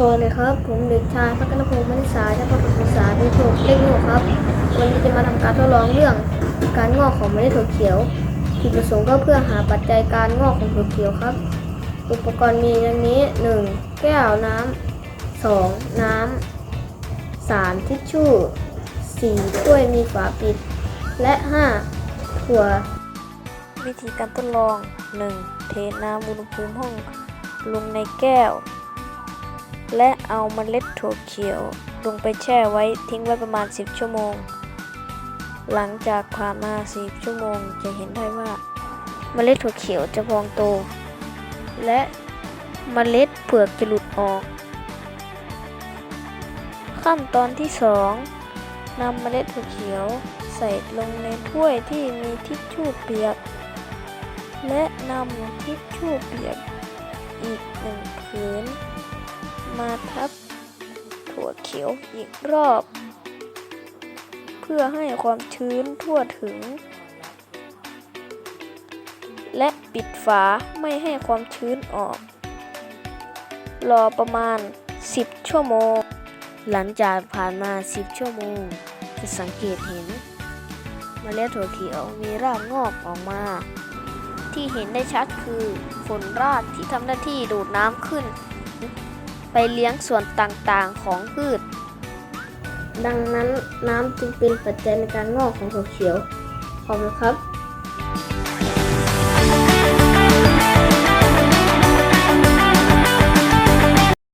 สวัสดีครับ ผมเด็กชายพัฒนพงศ์มณิสาจากประถมศึกษาปีที่หกเลขหกครับ วันนี้จะมาทำการทดลองเรื่องการงอกของเมล็ดถั่วเขียวจุดประสงค์ก็เพื่อหาปัจจัยการงอกของถั่วเขียวครับ อุปกรณ์มีดังนี้ 1. แก้วน้ำ 2. น้ำ 3. ทิชชู่ 4. ถ้วยมีฝาปิด และ 5. ถั่ว วิธีการทดลอง 1. เทน้ำอุณหภูมิห้องลงในแก้ว และเอาเมล็ดถั่วเขียวลงไปแช่ไว้ทิ้งไว้ประมาณ 10 ชั่วโมง หลังจากผ่านมา 10 ชั่วโมงจะเห็นได้ว่าเมล็ดถั่วเขียวจะพองโต และเมล็ดเปลือกจะหลุดออก ขั้นตอนที่ 2นำเมล็ดถั่วเขียวใส่ลงในถ้วยที่มีทิชชู่เปียก และนำทิชชู่เปียกอีกหนึ่งผืน มาทับถั่วเขียวอีกรอบ เพื่อให้ความชื้นทั่วถึง และปิดฝาไม่ให้ความชื้นออก รอประมาณ 10 ชั่วโมง หลังจากผ่านมา 10 ชั่วโมง จะสังเกตเห็นเมล็ดถั่วเขียวมีรากงอกออกมา ที่เห็นได้ชัดคือฝนรากที่ทำหน้าที่ดูดน้ำขึ้น ไปเลี้ยงส่วนต่างๆของพืช ดังนั้นน้ำจึงเป็นปัจจัยในการงอกของถั่วเขียว ขอบคุณครับ